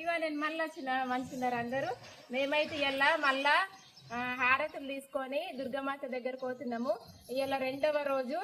ఇగో నేను మళ్ళీ వచ్చిన మంచిన్నారు అందరూ. మేమైతే ఇలా మళ్ళా హారతులు తీసుకొని దుర్గామాత దగ్గర పోతున్నాము. ఇవాళ రెండవ రోజు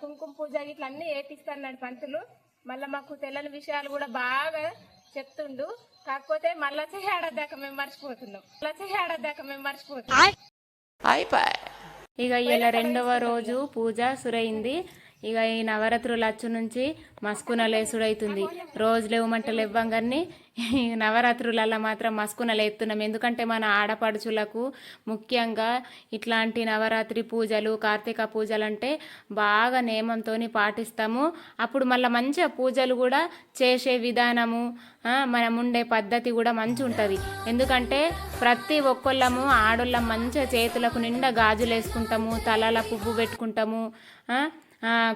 కుంకుమ పూజ ఇట్లా అన్ని ఏపిస్తాడు పంతులు. మళ్ళీ మాకు తెలియని విషయాలు కూడా బాగా చెప్తుండు. కాకపోతే మళ్ళా చేయడాక మేము మర్చిపోతున్నాం. మళ్ళా చేయడాక మేము మర్చిపోతున్నాం. ఇక ఇలా రెండవ రోజు పూజ సురైంది. ఇక ఈ నవరాత్రులు అచ్చు నుంచి మస్కున లేసుడైతుంది రోజు లేవమంటలు ఇవ్వంగానే ఈ నవరాత్రులలో మాత్రం మస్కునలు ఎత్తున్నాం ఎందుకంటే మన ఆడపడుచులకు ముఖ్యంగా ఇట్లాంటి నవరాత్రి పూజలు కార్తీక పూజలు అంటే బాగా నియమంతో పాటిస్తాము. అప్పుడు మళ్ళీ మంచిగా పూజలు కూడా చేసే విధానము మనం ఉండే పద్ధతి కూడా మంచి ఉంటుంది ఎందుకంటే ప్రతి ఒక్కళ్ళము ఆడోళ్ళం మంచిగా చేతులకు నిండా గాజులు వేసుకుంటాము తలల పువ్వు పెట్టుకుంటాము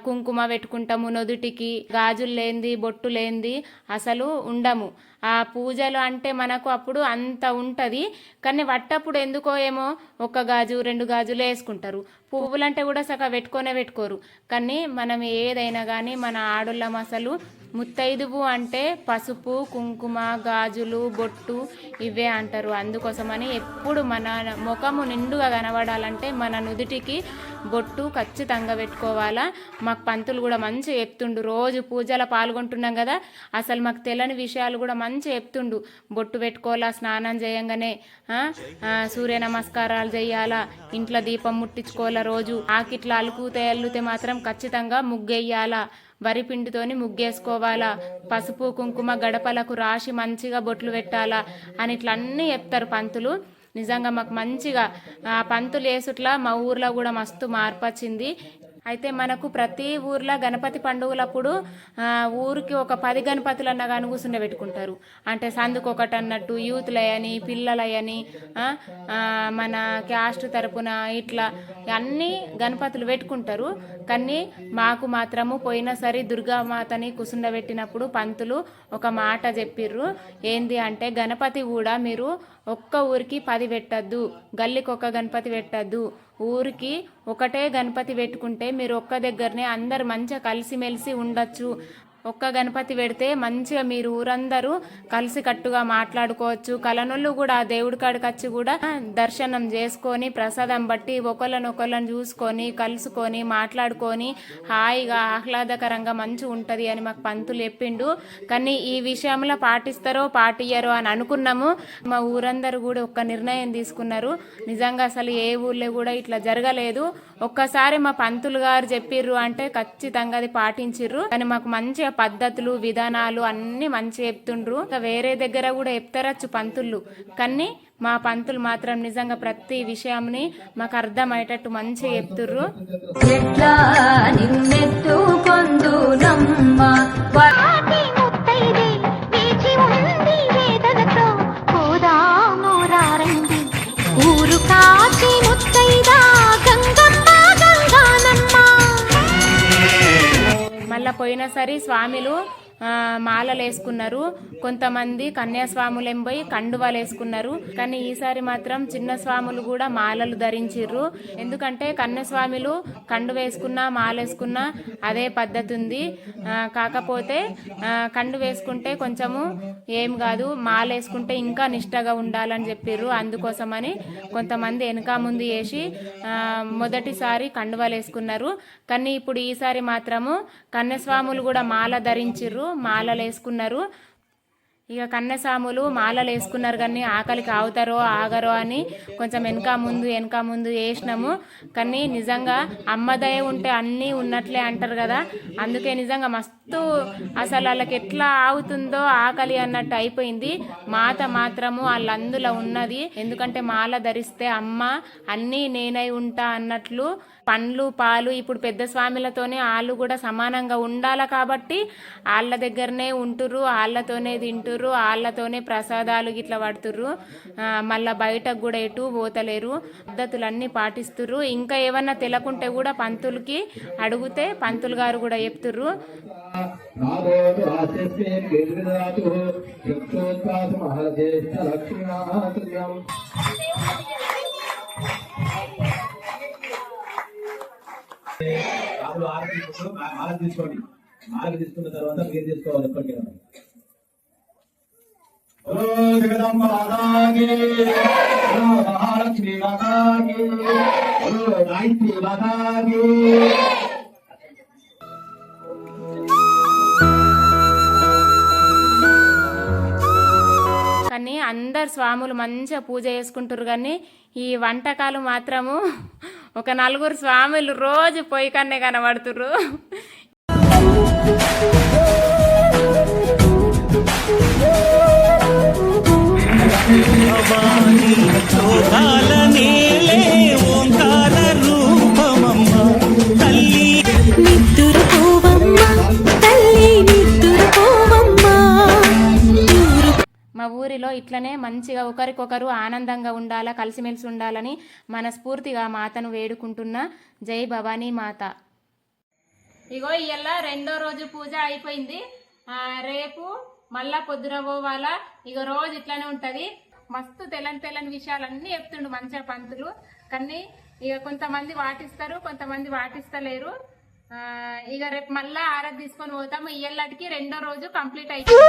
కుంకుమ పెట్టుకుంటాము నొదుటికి గాజులు లేనిది బొట్టు లేనిది అసలు ఉండము. ఆ పూజలు అంటే మనకు అప్పుడు అంత ఉంటుంది. కానీ వట్టప్పుడు ఎందుకో ఏమో ఒక గాజు రెండు గాజులు వేసుకుంటారు. పువ్వులంటే కూడా సగం పెట్టుకొనే పెట్టుకోరు. కానీ మనం ఏదైనా కానీ మన ఆడోళ్ళం అసలు ముత్తైదువు అంటే పసుపు కుంకుమ గాజులు బొట్టు ఇవే అంటారు. అందుకోసమని ఎప్పుడు మన ముఖము నిండుగా కనబడాలంటే మన నుదుటికి బొట్టు ఖచ్చితంగా పెట్టుకోవాలా. మాకు పంతులు కూడా మంచిగా చెప్తుండు. రోజు పూజలో పాల్గొంటున్నాం కదా. అసలు మాకు తెలియని విషయాలు కూడా మంచిగా చెప్తుండు. బొట్టు పెట్టుకోవాలా స్నానం చేయంగానే సూర్య నమస్కారాలు చేయాలా ఇంట్లో దీపం ముట్టించుకోవాలా రోజు ఆకిట్లా అలుకుతే అల్లుతే మాత్రం ఖచ్చితంగా ముగ్గేయాలా వరి పిండితోని ముగ్గేసుకోవాలా పసుపు కుంకుమ గడపలకు రాసి మంచిగా బొట్లు పెట్టాలా అని ఇట్లా అన్నీ చెప్తారు పంతులు. నిజంగా మాకు మంచిగా ఆ పంతులు వేసుట్లా మా ఊర్లో కూడా మస్తు మార్పు వచ్చింది. అయితే మనకు ప్రతి ఊర్లో గణపతి పండుగలప్పుడు ఊరికి ఒక పది గణపతులన్నా కానీ కూర్చుండ పెట్టుకుంటారు అంటే సందుకు ఒకటి అన్నట్టు యూత్లయని పిల్లలయని మన క్యాస్ట్ తరపున ఇట్లా అన్నీ గణపతులు పెట్టుకుంటారు. కానీ మాకు మాత్రము పోయినసరి దుర్గామాతని కుసుండబెట్టినప్పుడు పంతులు ఒక మాట చెప్పిర్రు. ఏంది అంటే గణపతి కూడా మీరు ఒక్క ఊరికి పది పెట్టద్దు గల్లికి ఒక్క గణపతి పెట్టద్దు. ఊరికి ఒకటే గణపతి పెట్టుకుంటే మీరు ఒక్క దగ్గరనే అందరు మంచిగా కలిసిమెలిసి ఉండొచ్చు. ఒక్క గణపతి పెడితే మంచిగా మీరు ఊరందరూ కలిసికట్టుగా మాట్లాడుకోవచ్చు. కలనుళ్ళు కూడా ఆ దేవుడి కాడికి వచ్చి కూడా దర్శనం చేసుకొని ప్రసాదం బట్టి ఒకళ్ళనొకళ్ళని చూసుకొని కలుసుకొని మాట్లాడుకొని హాయిగా ఆహ్లాదకరంగా మంచి ఉంటుంది అని మాకు పంతులు చెప్పిండు. కానీ ఈ విషయంలో పాటిస్తారో పాటియ్యరో అని అనుకున్నాము. మా ఊరందరూ కూడా ఒక్క నిర్ణయం తీసుకున్నారు. నిజంగా అసలు ఏ ఊర్లో కూడా ఇట్లా జరగలేదు. ఒక్కసారి మా పంతులు గారు చెప్పిర్రు అంటే ఖచ్చితంగా అది పాటించిర్రు. కానీ మాకు మంచిగా పద్ధతులు విధానాలు అన్ని మంచిగా చెప్తుండ్రు. ఇంకా వేరే దగ్గర కూడా చెప్తారచ్చు పంతులు. కానీ మా పంతులు మాత్రం నిజంగా ప్రతి విషయంని మాకు అర్థమయ్యేటట్టు మంచిగా చెప్తుర్రు. పోయినా పోయినసరి స్వామిలు మాలలు వేసుకున్నారు కొంతమంది కన్యాస్వాములు పోయి కండువాలు వేసుకున్నారు కానీ ఈసారి మాత్రం చిన్న స్వాములు కూడా మాలలు ధరించిర్రు. ఎందుకంటే కన్యాస్వాములు కండు వేసుకున్నా మాల వేసుకున్నా అదే పద్ధతి ఉంది కాకపోతే కండు వేసుకుంటే కొంచెము ఏం కాదు మాల వేసుకుంటే ఇంకా నిష్టగా ఉండాలని చెప్పిర్రు. అందుకోసమని కొంతమంది వెనక ముందు వేసి మొదటిసారి కండువాలు వేసుకున్నారు కానీ ఇప్పుడు ఈసారి మాత్రము కన్యస్వాములు కూడా మాల ధరించిర్రు. మాలలు వేసుకున్నారు ఇక కన్నెసాములు మాలలు వేసుకున్నారు కానీ ఆకలికి ఆగుతారో ఆగరో అని కొంచెం వెనక ముందు వెనక ముందు వేసినాము కానీ నిజంగా అమ్మదయ ఉంటే అన్నీ ఉన్నట్లే అంటారు కదా. అందుకే నిజంగా మస్తు అసలు వాళ్ళకి ఎట్లా ఆగుతుందో ఆకలి అన్నట్టు అయిపోయింది. మాత మాత్రము వాళ్ళందులో ఉన్నది. ఎందుకంటే మాల ధరిస్తే అమ్మ అన్నీ నేనై ఉంటా అన్నట్లు పండ్లు పాలు ఇప్పుడు పెద్ద స్వామిలతోనే వాళ్ళు కూడా సమానంగా ఉండాలి కాబట్టి వాళ్ళ దగ్గరనే ఉంటుర్రు వాళ్ళతోనే తింటుర్రు వాళ్ళతోనే ప్రసాదాలు గిట్లా పడుతుర్రు. మళ్ళీ మళ్ళా బయటకు కూడా ఎటు పోతలేరు. పద్ధతులన్నీ పాటిస్తురు ఇంకా ఏమన్నా తెలకుంటే కూడా పంతులకి అడిగితే పంతులు గారు కూడా చెప్తుర్రు. నాదోను రాజ్యస్మే కేంద్రరాజు యక్షోత్పాస మహాజ్యేష్ఠ లక్ష్మీనాథుల్యం రాములు ఆరతి ఇప్పుడు మా- మాల తీసుకోండి. ఆగి తీసుకున్న తర్వాత మీరు తీసుకోవాలి ఎప్పటికైనా జగదంబ మాతాకి మహాలక్ష్మి మాతాకి గాయత్రి మాతాకి అందరు స్వాములు మంచిగా పూజ చేసుకుంటారు కానీ ఈ వంటకాలు మాత్రము ఒక నలుగురు స్వాములు రోజు పొయ్యి కన్నే కనబడుతుర్రు. లోకాల ఫ్యామిలీలో ఇట్లనే మంచిగా ఒకరికొకరు ఆనందంగా ఉండాలా కలిసిమెలిసి ఉండాలని మనస్ఫూర్తిగా మాతను వేడుకుంటున్న జై భవానీ మాత. ఇగో ఇవాళ రెండో రోజు పూజ అయిపోయింది. రేపు మళ్ళా పొద్దున పోవాలా. ఇక రోజు ఇట్లానే ఉంటది. మస్తు తెల్లని తెల్లని విషయాలన్నీ చెప్తుండు మంచిగా పంతులు. కానీ ఇక కొంతమంది వాటిస్తారు కొంతమంది వాటిస్తలేరు. ఇక రేపు మళ్ళా ఆరాధ తీసుకొని పోతాము. ఇయ్యల్లటికి రెండో రోజు కంప్లీట్ అయిపోయింది.